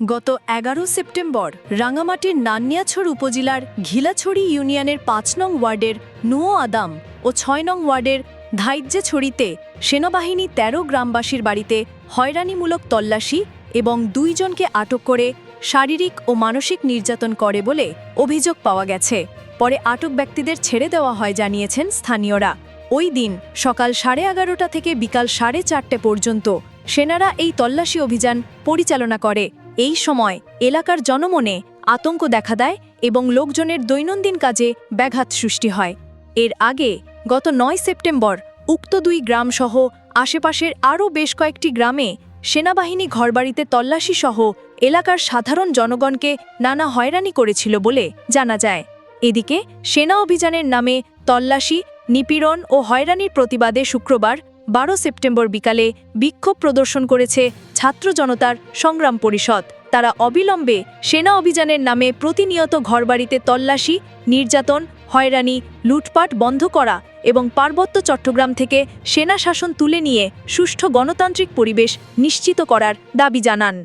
গত এগারো সেপ্টেম্বর রাঙামাটির নান্যাছড় উপজেলার ঘিলাছড়ি ইউনিয়নের পাঁচ নং ওয়ার্ডের নুয়ো আদাম ও ছয় নং ওয়ার্ডের ধাইজ্যেছড়িতে সেনাবাহিনী ১৩ গ্রামবাসীর বাড়িতে হয়রানিমূলক তল্লাশি এবং দুইজনকে আটক করে শারীরিক ও মানসিক নির্যাতন করে বলে অভিযোগ পাওয়া গেছে। পরে আটক ব্যক্তিদের ছেড়ে দেওয়া হয় জানিয়েছেন স্থানীয়রা। ওই দিন সকাল সাড়ে এগারোটা থেকে বিকাল সাড়ে চারটে পর্যন্ত সেনারা এই তল্লাশি অভিযান পরিচালনা করে এই সময় এলাকার জনমনে আতঙ্ক দেখা দেয় এবং লোকজনের দৈনন্দিন কাজে ব্যাঘাত সৃষ্টি হয়। এর আগে গত নয় সেপ্টেম্বর উক্ত দুই গ্রামসহ আশেপাশের আরও বেশ কয়েকটি গ্রামে সেনাবাহিনী ঘরবাড়িতে তল্লাশি সহ এলাকার সাধারণ জনগণকে নানা হয়রানি করেছিল বলে জানা যায়। এদিকে সেনা অভিযানের নামে তল্লাশি, নিপীড়ন ও হয়রানির প্রতিবাদে শুক্রবার বারো সেপ্টেম্বর বিকালে বিক্ষোভ প্রদর্শন করেছে ছাত্র জনতার সংগ্রাম পরিষদ। তারা অবিলম্বে সেনা অভিযানের নামে প্রতিনিয়ত ঘরবাড়িতে তল্লাশি, নির্যাতন, হয়রানি, লুটপাট বন্ধ করা এবং পার্বত্য চট্টগ্রাম থেকে সেনা শাসন তুলে নিয়ে সুষ্ঠু গণতান্ত্রিক পরিবেশ নিশ্চিত করার দাবি জানান।